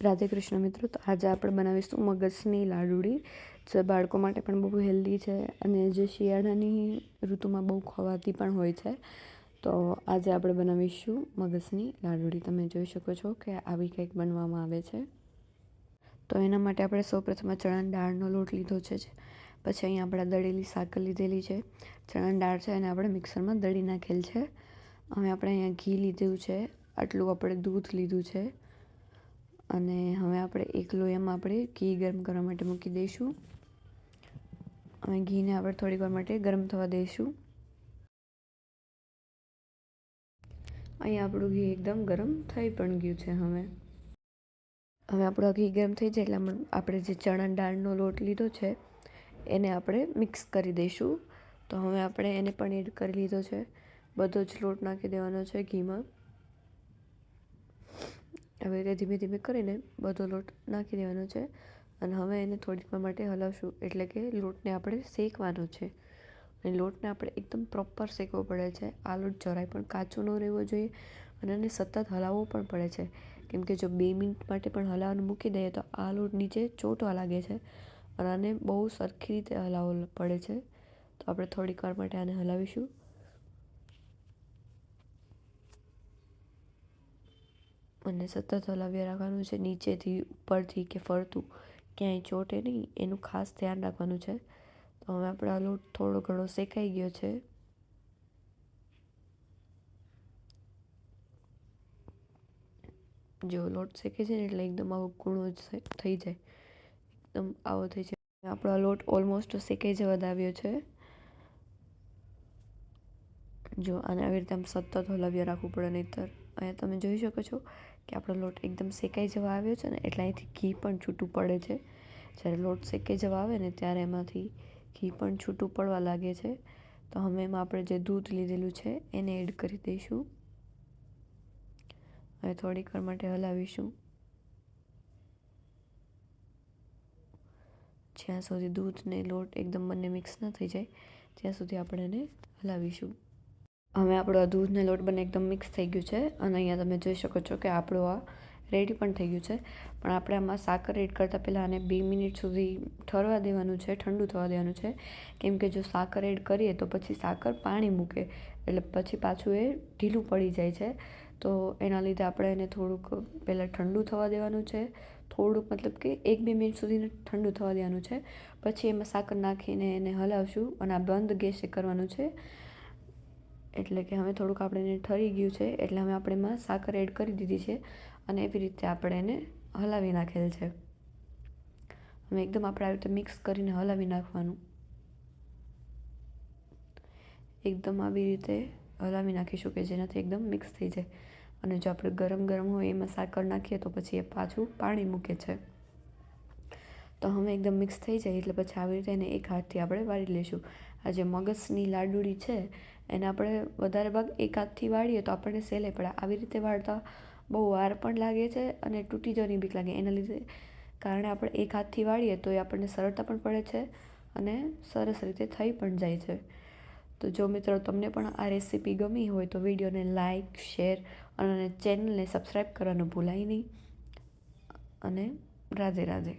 રાધે કૃષ્ણ મિત્રો, તો આજે આપણે બનાવીશું મગજની લાડુળી જે બાળકો માટે પણ બહુ હેલ્ધી છે અને જે શિયાળાની ઋતુમાં બહુ ખવાતી પણ હોય છે. તો આજે આપણે બનાવીશું મગજની લાડુળી તમે જોઈ શકો છો કે આવી કંઈક બનવામાં આવે છે. તો એના માટે આપણે સૌપ્રથમ ચણાની દાળનો લોટ લીધો છે પછી અહીંયા આપણે દળેલી સાકર લીધેલી છે. ચણાની દાળ છે એને આપણે મિક્સરમાં દળી નાખેલ છે. હવે આપણે અહીંયા ઘી લીધું છે. આટલું આપણે દૂધ લીધું છે. અને હવે આપણે એક લોહીમાં આપણે ઘી ગરમ કરવા માટે મૂકી દઈશું. હવે ઘીને આપણે થોડીક વાર માટે ગરમ થવા દઈશું. અહીંયા આપણું ઘી એકદમ ગરમ થઈ પણ ગયું છે હવે. હવે આપણું ઘી ગરમ થઈ જાય એટલે આપણે જે ચણા દાળનો લોટ લીધો છે, એને આપણે મિક્સ કરી દઈશું. તો હવે આપણે એને પણ એડ કરી લીધો છે. બધો જ લોટ નાખી દેવાનો છે ઘીમાં. આવી રીતે ધીમે ધીમે કરીને બધો લોટ નાખી દેવાનો છે અને હવે એને થોડીક વાર માટે હલાવશું. એટલે કે લોટને આપણે શેકવાનો છે. અને લોટને આપણે એકદમ પ્રોપર શેકવો પડે છે. આ લોટ જરાય પણ કાચો ન રહેવો જોઈએ અને એને સતત હલાવવો પણ પડે છે. કેમ કે જો બે મિનિટ માટે પણ હલાવવાનું મૂકી દઈએ તો આ લોટ નીચે ચોટવા લાગે છે અને આને બહુ સરખી રીતે હલાવવો પડે છે. તો આપણે થોડીક વાર માટે આને હલાવીશું. અને સતત હલાવ્યા રાખવાનું છે, નીચેથી ઉપરથી કે ફરતું, ક્યાંય ચોટે નહીં, એનું ખાસ ધ્યાન રાખવાનું છે. તો હવે આપણો લોટ થોડો ઘણો શેકાઈ ગયો છે. જો લોટ શેકે છે ને એટલે એકદમ આવો કૂણો થઈ જાય. એકદમ આવો થઈ જાય. આપણો આ લોટ ઓલમોસ્ટ શેકાઈ જવા આવ્યો છે. જો આને આવી રીતે આમ સતત હલાવ્યા રાખવું પડે નહીંતર. અહીંયા તમે જોઈ શકો છો કે આપણો લોટ એકદમ શેકાઈ જવા આવ્યો છે ને એટલે અહીંથી ઘી પણ છૂટું પડે છે. જ્યારે લોટ શેકાઈ જવા આવે ને ત્યારે એમાંથી ઘી પણ છૂટું પડવા લાગે છે. તો હવે એમાં આપણે જે દૂધ લીધેલું છે એને એડ કરી દઈશું. હવે થોડીક વાર માટે હલાવીશું. જ્યાં સુધી દૂધ ને લોટ એકદમ બંને મિક્સ ન થઈ જાય, ત્યાં સુધી આપણે એને હલાવીશું. હવે આપણો દૂધને લોટ બને એકદમ મિક્સ થઈ ગયું છે અને અહીંયા તમે જોઈ શકો છો કે આપણું આ રેડી પણ થઈ ગયું છે. પણ આપણે આમાં સાકર એડ કરતાં પહેલાં આને બે મિનિટ સુધી ઠરવા દેવાનું છે, ઠંડુ થવા દેવાનું છે. કેમ કે જો સાકર એડ કરીએ તો પછી સાકર પાણી મૂકે, એટલે પછી પાછું એ ઢીલું પડી જાય છે. તો એના લીધે આપણે એને થોડુંક પહેલાં ઠંડુ થવા દેવાનું છે. થોડુંક મતલબ કે એક બે મિનિટ સુધી ઠંડુ થવા દેવાનું છે. પછી એમાં સાકર નાખીને એને હલાવશું અને આ બંધ ગેસે કરવાનું છે. એટલે કે હવે થોડુંક આપણે એને ઠરી ગયું છે, એટલે હવે આપણે એમાં સાકર એડ કરી દીધી છે અને એવી રીતે આપણે એને હલાવી નાખેલ છે. હવે એકદમ આપણે આવી રીતે મિક્સ કરીને હલાવી નાખવાનું. એકદમ આવી રીતે હલાવી નાખીશું કે જેનાથી એકદમ મિક્સ થઈ જાય. અને જો આપણે ગરમ ગરમ હોય એમાં સાકર નાખીએ તો પછી એ પાછું પાણી મૂકે છે. તો હવે એકદમ મિક્સ થઈ જાય એટલે પછી આવી રીતે એને એક હાથથી આપણે વાળી લઈશું આ જે મગજની લાડુળી છે, એને આપણે વધારે ભાગ એક હાથથી વાળીએ તો આપણને સહેલે પડે. આવી રીતે વાળતા બહુ વાર પણ લાગે છે અને તૂટી જવાની બીક લાગે. એના લીધે કારણે આપણે એક હાથથી વાળીએ તો એ આપણને સરળતા પણ પડે છે અને સરસ રીતે થઈ પણ જાય છે. તો જો મિત્રો તમને પણ આ રેસીપી ગમી હોય તો વિડીયોને લાઇક શેર અને ચેનલને સબસ્ક્રાઈબ કરવાનું ભૂલાય નહીં. અને રાધે રાધે.